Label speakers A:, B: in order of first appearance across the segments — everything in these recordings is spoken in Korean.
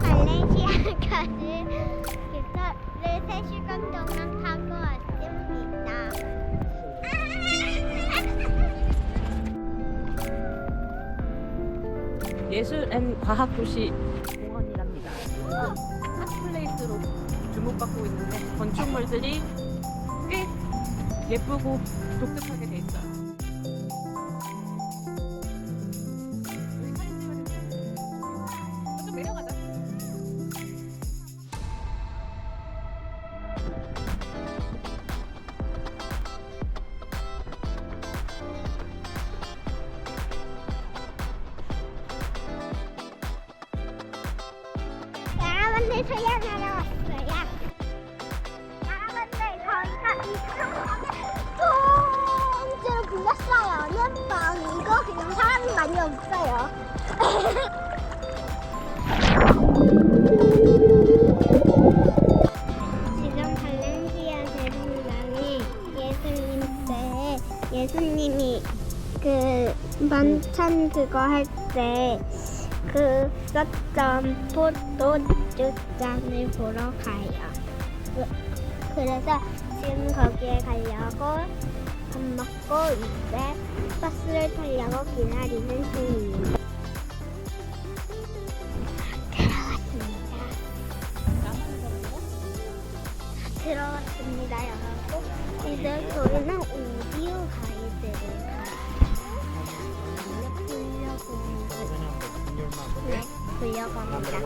A: 발렌시아까지 기차를 3시간 동안 타고 왔습니다.
B: 예술 앤 과학 도시 공원이랍니다. 핫플레이스로 주목받고 있는데 건축물들이 꽤 예쁘고 독특하게 돼 있어요.
A: 여러분들 소양하러 왔어요. 여러분들 저희가 이 통째로 불렀어요. 연방 이거 그냥 사람이 많이 없어요. 지금 발렌시아 대성당이 예수님 때 예수님이 그 만찬 그거 할 때 그 썼던 포도 주잔을 보러 가요. 그- 그래서 지금 거기에 가려고 밥 먹고 이제 버스를 타려고 기다리는 중입니다. 들어왔습니다. 들어왔습니다, 여러분. 이제 저희는 오디오 가이드를 가요. 불려보는 네, 불려갑니다.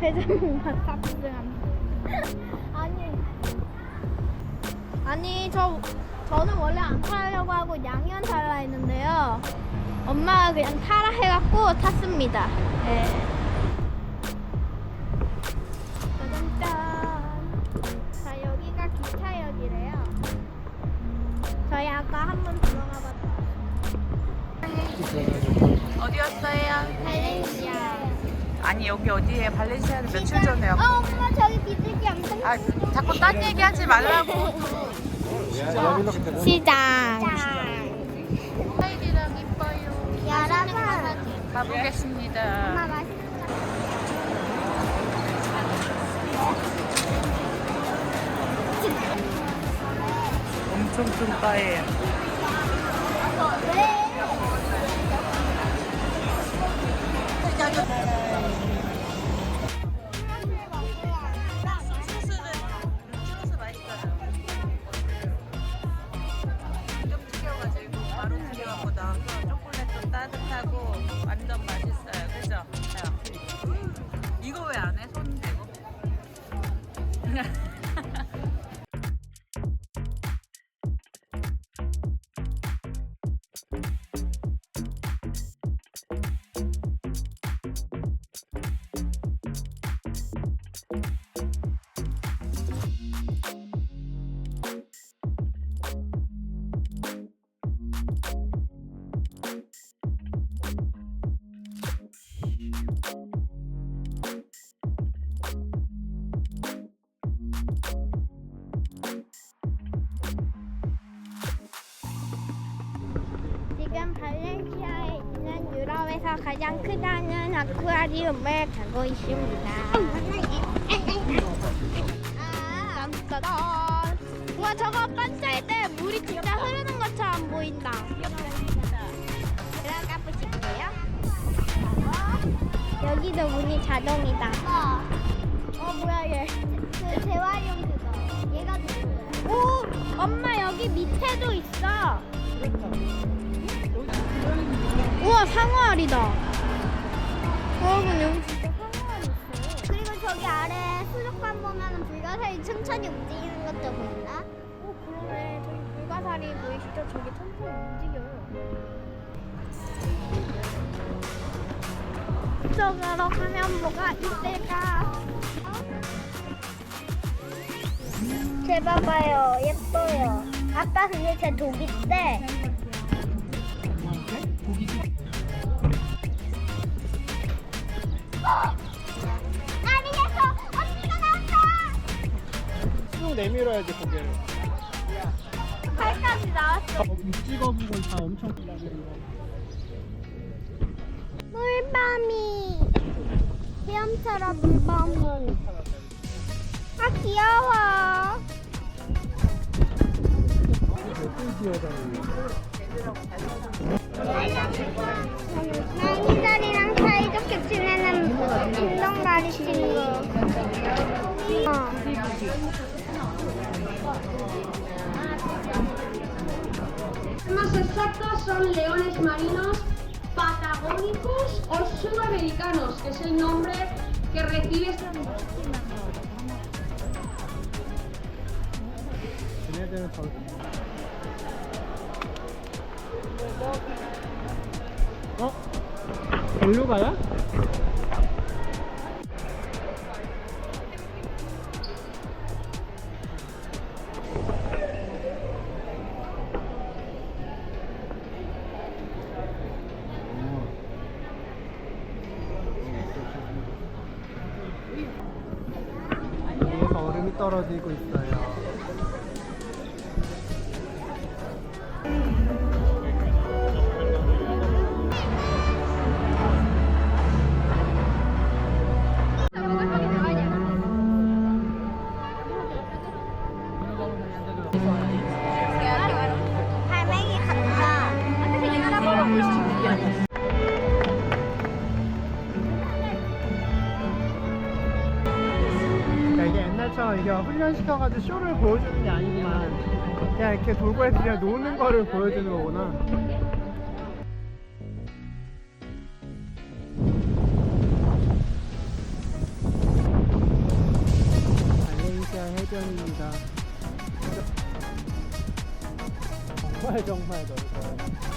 A: 배정만 탑승함. 아니, 아니 저 저는 원래 안 타려고 하고 양현 타려 했는데요. 엄마가 그냥 타라 해갖고 탔습니다. 네. 짜잔짠. 자 여기가 기차역이래요. 저희 아까 한 번 들어가 봤다.
B: 어디였어요?
A: 발렌시 아.
B: 아니 여기 어디에 발렌시아는 며칠 전에 왔고.
A: 어, 엄마 저기 비둘기 엄청
B: 아 자꾸 딴 얘기하지 말라고.
A: 시장.
B: 스타일이랑 이뻐요.
A: 여러분,
B: 가보겠습니다.
A: 엄마 맛있는
B: 엄청 큰 바예요. 튀 podcast.
A: 지금 발렌시아에 있는 유럽에서 가장 크다는 아쿠아리움을 가고 있습니다. 깜짝아. 와 저거 반짝일 때 물이 진짜 흐르는 것처럼 보인다. 들어가 보실게요. 여기도 문이 자동이다. 어 뭐야 얘? 그 재활용 그거. 얘가 누구야? 오 엄마 여기 밑에도 있어. 상어알이다. 여러분 여기 진짜 상어알 있어요. 그리고 저기 아래 수족관 보면은 불가사리 천천히 움직이는 것도 보인다. 오 그러네. 저기 불가사리 보이시죠? 저기 텅텅 움직여요. 이쪽으로 가면 뭐가 있을까? 제 봐봐요. 예뻐요. 아빠 근데 제 독인데 아리에서 언니가 나왔다!
C: 쭉 내밀어야지 고개를
A: 팔까지 나왔어.
C: 어, 찍어보고 다 엄청 기다리고
A: 물범이. 헤엄처럼 물범이. 아 귀여워.
C: 꿀기
D: Más exactos son leones marinos patagónicos o sudamericanos, que es el nombre que recibe esta
C: Oh, el lugar. Eh? 얼음이 떨어지고 있어요. 이게 옛날처럼 이게 훈련시켜가지고 쇼를 보여주는 게 아니지만 그냥 이렇게 돌고래들이 그냥 노는 거를 보여주는 거구나. 발렌시아 해변입니다. 정말 정말 넓어요.